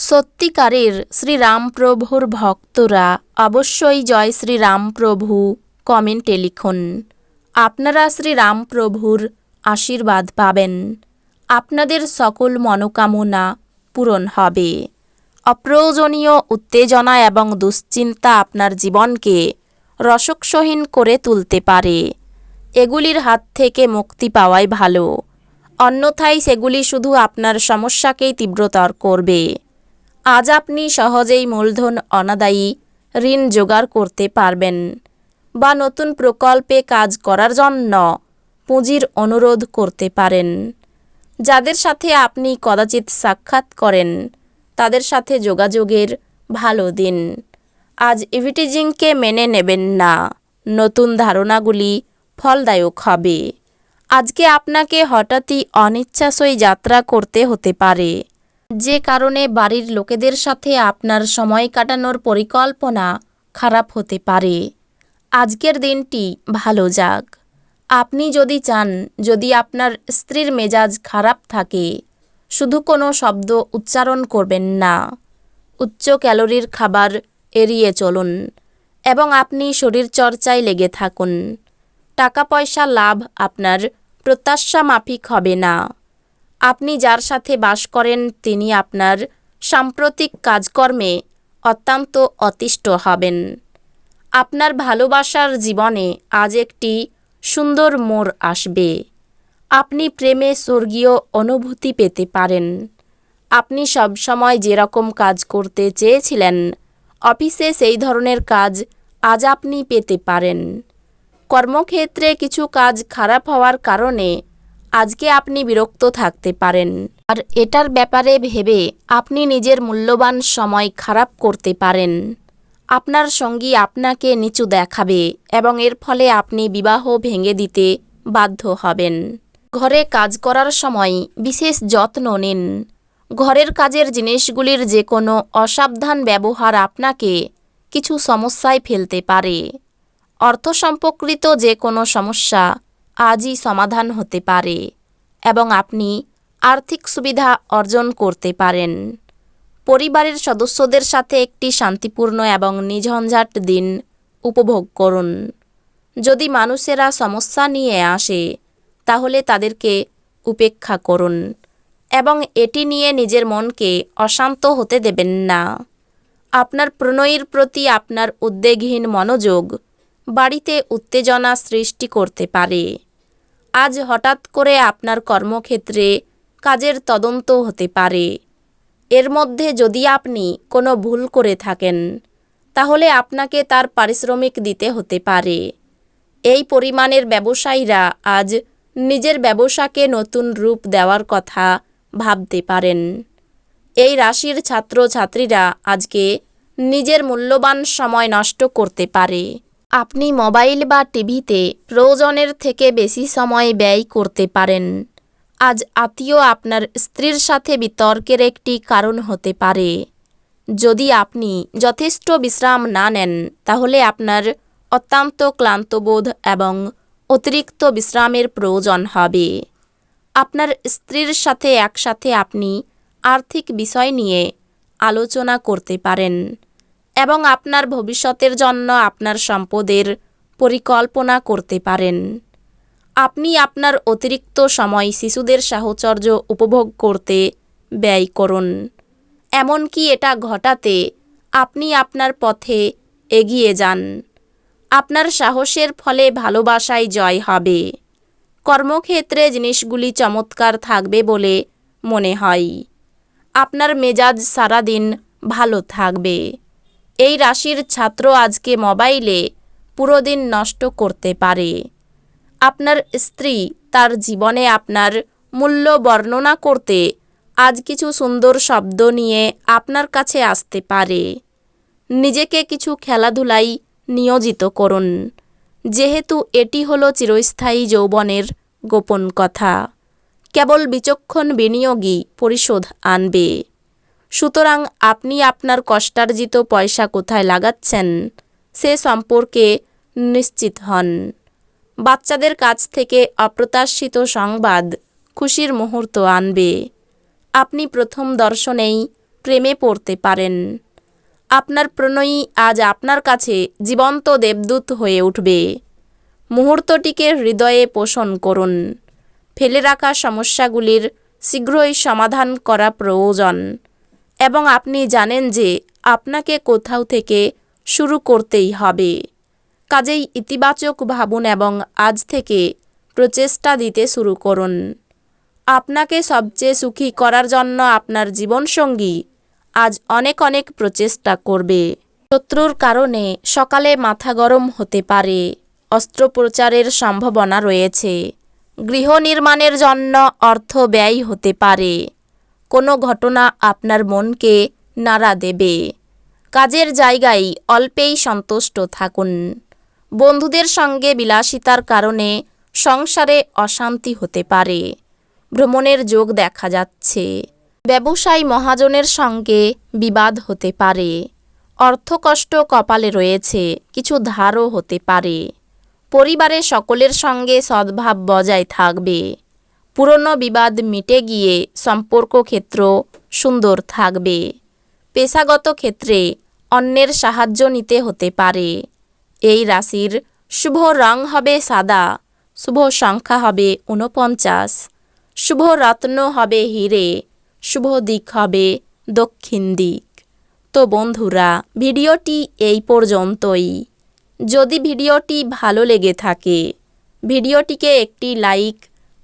সত্যিকারের শ্রীরামপ্রভুর ভক্তরা অবশ্যই জয় শ্রীরামপ্রভু কমেন্টে লিখুন। আপনারা শ্রীরামপ্রভুর আশীর্বাদ পাবেন। আপনাদের সকল মনোকামনা পূরণ হবে। অপ্রয়োজনীয় উত্তেজনা এবং দুশ্চিন্তা আপনার জীবনকে রসকসহীন করে তুলতে পারে। এগুলির হাত থেকে মুক্তি পাওয়াই ভালো। অন্যথায় সেগুলি শুধু আপনার সমস্যাকেই তীব্রতর করবে। আজ আপনি সহজেই মূলধন অনাদায়ী ঋণ জোগাড় করতে পারবেন বা নতুন প্রকল্পে কাজ করার জন্য পুঁজির অনুরোধ করতে পারেন। যাদের সাথে আপনি কদাচিৎ সাক্ষাৎ করেন, তাদের সাথে যোগাযোগের ভালো দিন। আজ ইভিটিজিংকে মেনে নেবেন না, নতুন ধারণাগুলি ফলদায়ক হবে। আজকে আপনাকে হঠাৎই অনিচ্ছাসই যাত্রা করতে হতে পারে। যে কারণে বাড়ির লোকেদের সাথে আপনার সময় কাটানোর পরিকল্পনা খারাপ হতে পারে। আজকের দিনটি ভালো যাক। আপনি যদি চান, যদি আপনার স্ত্রীর মেজাজ খারাপ থাকে, শুধু কোনো শব্দ উচ্চারণ করবেন না। উচ্চ ক্যালোরির খাবার এড়িয়ে চলুন এবং আপনি শরীরচর্চায় লেগে থাকুন। টাকা পয়সা লাভ আপনার প্রত্যাশা মাফিক হবে না। আপনি যার সাথে বাস করেন তিনি আপনার সাম্প্রতিক কাজকর্মে অত্যন্ত অতিষ্ঠ হবেন। আপনার ভালোবাসার জীবনে আজ একটি সুন্দর মোড় আসবে। আপনি প্রেমে স্বর্গীয় অনুভূতি পেতে পারেন। আপনি সবসময় যেরকম কাজ করতে চেয়েছিলেন, অফিসে সেই ধরনের কাজ আজ আপনি পেতে পারেন। কর্মক্ষেত্রে কিছু কাজ খারাপ হওয়ার কারণে আজকে আপনি বিরক্ত থাকতে পারেন। আর এটার ব্যাপারে ভেবে আপনি নিজের মূল্যবান সময় খারাপ করতে পারেন। আপনার সঙ্গী আপনাকে নিচু দেখাবে এবং এর ফলে আপনি বিবাহ ভেঙে দিতে বাধ্য হবেন। ঘরে কাজ করার সময় বিশেষ যত্ন নিন। ঘরের কাজের জিনিসগুলির যে কোনো অসাবধান ব্যবহার আপনাকে কিছু সমস্যায় ফেলতে পারে। অর্থ সম্পর্কিত যে কোনো সমস্যা আজই সমাধান হতে পারে এবং আপনি আর্থিক সুবিধা অর্জন করতে পারেন। পরিবারের সদস্যদের সাথে একটি শান্তিপূর্ণ এবং নিঝঞ্ঝাট দিন উপভোগ করুন। যদি মানুষেরা সমস্যা নিয়ে আসে, তাহলে তাদেরকে উপেক্ষা করুন এবং এটি নিয়ে নিজের মনকে অশান্ত হতে দেবেন না। আপনার প্রণয়ীর প্রতি আপনার উদ্বেগহীন মনোযোগ বাড়িতে উত্তেজনা সৃষ্টি করতে পারে। আজ হঠাৎ করে আপনার কর্মক্ষেত্রে কাজের তদন্ত হতে পারে। এর মধ্যে যদি আপনি কোনো ভুল করে থাকেন, তাহলে আপনাকে তার পারিশ্রমিক দিতে হতে পারে। এই পরিমাণের ব্যবসায়ীরা আজ নিজের ব্যবসাকে নতুন রূপ দেওয়ার কথা ভাবতে পারেন। এই রাশির ছাত্রছাত্রীরা আজকে নিজের মূল্যবান সময় নষ্ট করতে পারে। আপনি মোবাইল বা টিভিতে প্রয়োজনের থেকে বেশি সময় ব্যয় করতে পারেন। আজ আত্মীয় আপনার স্ত্রীর সাথে বিতর্কের একটি কারণ হতে পারে। যদি আপনি যথেষ্ট বিশ্রাম না নেন, তাহলে আপনার অত্যন্ত ক্লান্তবোধ এবং অতিরিক্ত বিশ্রামের প্রয়োজন হবে। আপনার স্ত্রীর সাথে একসাথে আপনি আর্থিক বিষয় নিয়ে আলোচনা করতে পারেন। এবং আপনার ভবিষ্যতের জন্য আপনার সম্পদের পরিকল্পনা করতে পারেন। আপনি আপনার অতিরিক্ত সময় শিশুদের সাহচর্য উপভোগ করতে ব্যয় করুন। এমনকি এটা ঘটাতে আপনি আপনার পথে এগিয়ে যান। আপনার সাহসের ফলে ভালোবাসায় জয় হবে। কর্মক্ষেত্রে জিনিসগুলি চমৎকার থাকবে বলে মনে হয়। আপনার মেজাজ সারাদিন ভালো থাকবে। এই রাশির ছাত্র আজকে মোবাইলে পুরো দিন নষ্ট করতে পারে। আপনার স্ত্রী তার জীবনে আপনার মূল্য বর্ণনা করতে আজ কিছু সুন্দর শব্দ নিয়ে আপনার কাছে আসতে পারে। নিজেকে কিছু খেলাধুলায় নিয়োজিত করুন। যেহেতু এটি হলো চিরস্থায়ী যৌবনের গোপন কথা। কেবল বিচক্ষণ বিনিয়োগই পরিশোধ আনবে। সুতরাং আপনি আপনার কষ্টার্জিত পয়সা কোথায় লাগাচ্ছেন, সে সম্পর্কে নিশ্চিত হন। বাচ্চাদের কাছ থেকে অপ্রত্যাশিত সংবাদ খুশির মুহূর্ত আনবে। আপনি প্রথম দর্শনেই প্রেমে পড়তে পারেন। আপনার প্রণয়ী আজ আপনার কাছে জীবন্ত দেবদূত হয়ে উঠবে। মুহূর্তটিকে হৃদয়ে পোষণ করুন। ফেলে রাখা সমস্যাগুলির শীঘ্রই সমাধান করা প্রয়োজন। এবং আপনি জানেন যে আপনাকে কোথাও থেকে শুরু করতেই হবে। কাজেই ইতিবাচক ভাবুন এবং আজ থেকে প্রচেষ্টা দিতে শুরু করুন। আপনাকে সবচেয়ে সুখী করার জন্য আপনার জীবনসঙ্গী আজ অনেক অনেক প্রচেষ্টা করবে। শত্রুর কারণে সকালে মাথা গরম হতে পারে। অস্ত্রোপচারের সম্ভাবনা রয়েছে। গৃহ নির্মাণের জন্য অর্থ ব্যয় হতে পারে। কোনো ঘটনা আপনার মনকে নাড়া দেবে। কাজের জায়গায় অল্পেই সন্তুষ্ট থাকুন। বন্ধুদের সঙ্গে বিলাসিতার কারণে সংসারে অশান্তি হতে পারে। ভ্রমণের যোগ দেখা যাচ্ছে। ব্যবসায়ী মহাজনের সঙ্গে বিবাদ হতে পারে। অর্থকষ্ট কপালে রয়েছে, কিছু ধারও হতে পারে। পরিবারে সকলের সঙ্গে সদ্ভাব বজায় থাকবে। পুরনো বিবাদ মিটে গিয়ে সম্পর্ক ক্ষেত্র সুন্দর থাকবে। পেশাগত ক্ষেত্রে অন্যের সাহায্য নিতে হতে পারে। এই রাশির শুভ রং হবে সাদা, শুভ সংখ্যা হবে ঊনপঞ্চাশ, শুভ রত্ন হবে হিরে, শুভ দিক হবে দক্ষিণ দিক। তো বন্ধুরা, ভিডিওটি এই পর্যন্তই। যদি ভিডিওটি ভালো লেগে থাকে, ভিডিওটিকে একটি লাইক